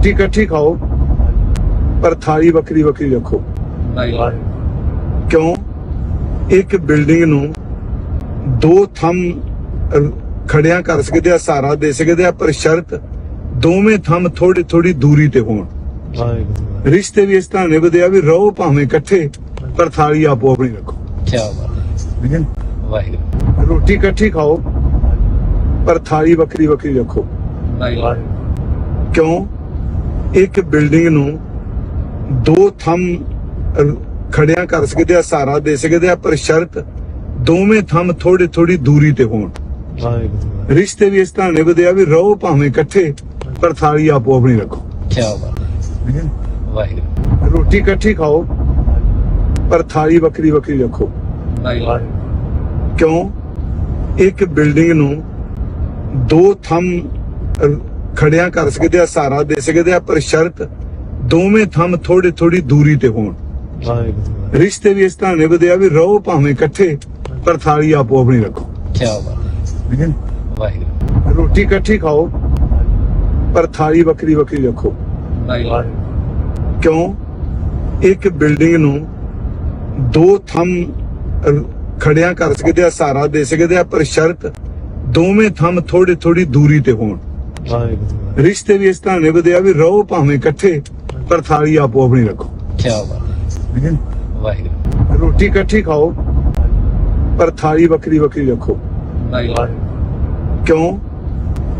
ਰੋਟੀ ਇਕੱਠੀ ਖਾਓ ਪਰ ਥਾਲੀ ਵੱਖਰੀ ਵੱਖਰੀ ਰੱਖੋ। ਕਿਉਂ? ਇੱਕ ਬਿਲਡਿੰਗ ਨੂੰ ਦੋ ਥੰਮ ਖੜਿਆਂ ਕਰ ਸਕਦੇ ਆ ਸਹਾਰਾ ਦੇ ਸਕਦੇ ਆ ਪਰ ਸ਼ਰਤ ਦੋਵੇਂ ਥੰਮ ਥੋੜੀ ਥੋੜੀ ਦੂਰੀ ਤੇ ਹੋਣ। ਰਿਸ਼ਤੇ ਵੀ ਇਸ ਤਰ੍ਹਾਂ ਨਿਭਦੇ ਆ ਵੀ ਰਹੋ ਭਾਵੇਂ ਇਕੱਠੇ ਪਰ ਥਾਲੀ ਆਪੋ ਆਪਣੀ ਰੱਖੋ। ਕੀ ਬਾਤ ਠੀਕ ਹੈ ਵਾਹਿਗੁਰੂ। ਰੋਟੀ ਇਕੱਠੀ ਖਾਓ ਪਰ ਥਾਲੀ ਵੱਖਰੀ ਵੱਖਰੀ ਰੱਖੋ। ਕਿਉਂ? ਇੱਕ ਬਿਲਡਿੰਗ ਨੂੰ ਦੋ ਥੰਮ ਖੜਿਆਂ ਕਰ ਸਕਦੇ ਆ ਸਹਾਰਾ ਦੇ ਸਕਦੇ ਆ ਪਰ ਸ਼ਰਤ ਦੋਵੇਂ ਥੰਮ ਥੋੜੀ ਥੋੜੀ ਦੂਰੀ ਤੇ ਹੋਣ। ਰਿਸ਼ਤੇ ਵੀ ਇਸ ਤਰ੍ਹਾਂ ਨਿਭਦੇ ਆ ਵੀ ਰਹੋ ਭਾਵੇਂ ਇਕੱਠੇ ਪਰ ਥਾਲੀ ਆਪੋ ਆਪਣੀ ਰੱਖੋ। ਕੀ ਬਾਤ ਵਾਹਿਗੁਰੂ। ਰੋਟੀ ਇਕੱਠੀ ਖਾਓ ਪਰ ਥਾਲੀ ਵੱਖਰੀ ਵੱਖਰੀ ਰੱਖੋ। ਵਾਹਿਗੁਰੂ। ਕਿਉਂ? ਇੱਕ ਬਿਲਡਿੰਗ ਨੂੰ ਦੋ ਥੰਮ ਖੜਿਆਂ ਕਰ ਸਕਦੇ ਆ ਸਹਾਰਾ ਦੇ ਸਕਦੇ ਆ ਪਰ ਸ਼ਰਤ ਦੋਵੇਂ ਥੰਮ ਥੋੜੀ ਥੋੜੀ ਦੂਰੀ ਤੇ ਹੋਣ। ਰਿਸ਼ਤੇ ਵੀ ਇਸ ਤਰ੍ਹਾਂ ਨਿਭਦੇ ਆ ਵੀ ਰਹੋ ਭਾਵੇਂ ਇਕੱਠੇ ਪਰ ਥਾਲੀ ਆਪੋ ਆਪਣੀ ਰੱਖੋ। ਕੀ ਬਾਤ ਰੋਟੀ ਇਕੱਠੀ ਖਾਓ ਪਰ ਥਾਲੀ ਵੱਖਰੀ ਵੱਖਰੀ ਰੱਖੋ। ਵਾਹਿਗੁਰੂ ਕਿਉਂ? ਇੱਕ ਬਿਲਡਿੰਗ ਨੂੰ ਦੋ ਥੰਮ ਖੜਿਆਂ ਕਰ ਸਕਦੇ ਆ ਸਹਾਰਾ ਦੇ ਸਕਦੇ ਆ ਪਰ ਸ਼ਰਤ ਦੋਵੇਂ ਥੰਮ ਥੋੜੀ ਥੋੜੀ ਦੂਰੀ ਤੇ ਹੋਣ। ਰਿਸ਼ਤੇ ਵੀ ਇਸ ਤਰ੍ਹਾਂ ਨਿਭਦੇ ਆ ਵੀ ਰਹੋ ਭਾਵੇਂ ਇਕੱਠੇ ਪਰ ਥਾਲੀ ਆਪੋ ਆਪਣੀ ਰੱਖੋ। ਕੀ ਬਾਤ ਠੀਕ ਹੈ। ਵਾਹਿਗੁਰੂ। ਰੋਟੀ ਇਕੱਠੀ ਖਾਓ ਪਰ ਥਾਲੀ ਵੱਖਰੀ ਵੱਖਰੀ ਰੱਖੋ। ਵਾਹਿਗੁਰੂ। ਕਿਉਂ?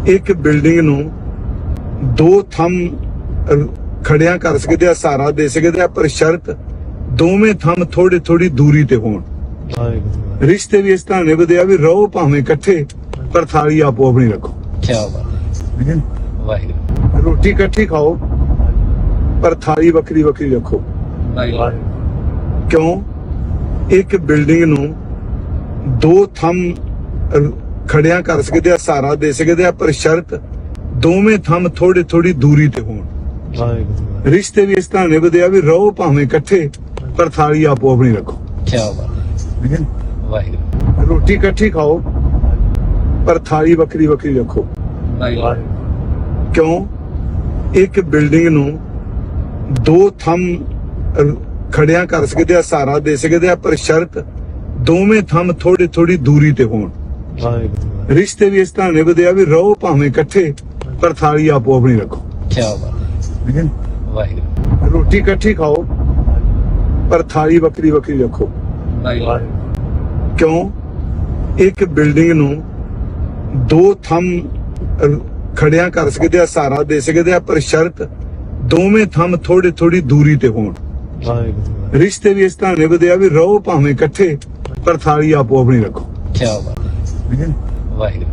ਇੱਕ ਬਿਲਡਿੰਗ ਨੂੰ ਦੋ ਥੰਮ ਖੜਿਆਂ ਕਰ ਸਕਦੇ ਆ ਸਹਾਰਾ ਦੇ ਸਕਦੇ ਆ ਪਰ ਸ਼ਰਤ ਦੋਵੇਂ ਥੰਮ ਥੋੜੀ ਥੋੜੀ ਦੂਰੀ ਤੇ ਹੋਣ। ਰਿਸ਼ਤੇ ਵੀ ਇਸ ਤਰ੍ਹਾਂ ਨਿਭਦੇ ਆ ਵੀ ਰਹੋ ਭਾਵੇਂ ਇਕੱਠੇ ਪਰ ਥਾਲੀ ਆਪੋ ਆਪਣੀ ਰੱਖੋ। ਕੀ ਬਾਤ ਹੈ ਵਾਹਿਗੁਰੂ। ਰੋਟੀ ਇਕੱਠੀ ਖਾਓ ਪਰ ਥਾਲੀ ਵੱਖਰੀ ਵੱਖਰੀ ਰੱਖੋ। ਵਾਹਿਗੁਰੂ ਕਿਉਂ? ਇੱਕ ਬਿਲਡਿੰਗ ਨੂੰ ਦੋ ਥੰਮ ਖੜਿਆਂ ਕਰ ਸਕਦੇ ਆ ਸਹਾਰਾ ਦੇ ਸਕਦੇ ਆ ਪਰ ਸ਼ਰਤ ਦੋਵੇਂ ਥੰਮ ਥੋੜੀ ਥੋੜੀ ਦੂਰੀ ਤੇ ਹੋਣ। ਰਿਸ਼ਤੇ ਵੀ ਇਸ ਤਰ੍ਹਾਂ ਨਿਭਦੇ ਆ ਵੀ ਰਹੋ ਭਾਵੇਂ ਇਕੱਠੇ ਪਰ ਥਾਲੀ ਆਪੋ ਆਪਣੀ ਰੱਖੋ। ਕੀ ਬਾਤ ਵਾਹਿਗੁਰੂ। ਰੋਟੀ ਇਕੱਠੀ ਖਾਓ ਪਰ ਥਾਲੀ ਵੱਖਰੀ ਵੱਖਰੀ ਰੱਖੋ। ਕਿਉਂ? ਇੱਕ ਬਿਲਡਿੰਗ ਨੂੰ ਦੋ ਥੰਮ ਖੜਿਆਂ ਕਰ ਸਕਦੇ ਆ ਸਹਾਰਾ ਦੇ ਸਕਦੇ ਆ ਪਰ ਸ਼ਰਤ ਦੋਵੇਂ ਥੰਮ ਥੋੜੀ ਥੋੜੀ ਦੂਰੀ ਤੇ ਹੋਣ। ਰਿਸ਼ਤੇ ਵੀ ਇਸ ਤਰ੍ਹਾਂ ਨਿਭਦੇ ਆ ਵੀ ਰਹੋ ਭਾਵੇਂ ਇਕੱਠੇ ਪਰ ਥਾਲੀ ਆਪੋ ਆਪਣੀ ਰੱਖੋ। ਕੀ ਬਾਤ। ਵਾਹਿਗੁਰੂ। ਰੋਟੀ ਇਕੱਠੀ ਖਾਓ ਪਰ ਥਾਲੀ ਵੱਖਰੀ ਵੱਖਰੀ ਰੱਖੋ। ਵਾਹਿਗੁਰੂ। ਕਿਉਂ? ਇੱਕ ਬਿਲਡਿੰਗ ਨੂੰ ਦੋ ਥੰਮ ਖੜਿਆਂ ਕਰ ਸਕਦੇ ਆ ਸਹਾਰਾ ਦੇ ਸਕਦੇ ਆ ਪਰ ਸ਼ਰਤ ਦੋਵੇਂ ਥੰਮ ਥੋੜੀ ਥੋੜੀ ਦੂਰੀ ਤੇ ਹੋਣ। ਰਿਸ਼ਤੇ ਵੀ ਇਸ ਤਰ੍ਹਾਂ ਨਿਭਦੇ ਆ ਵੀ ਰਹੋ ਭਾਵੇਂ ਇਕੱਠੇ ਪਰ ਥਾਲੀ ਆਪੋ ਆਪਣੀ ਰੱਖੋ। ਕੀ ਬਾਤ ਹੈ। ਵਾਹਿਗੁਰੂ।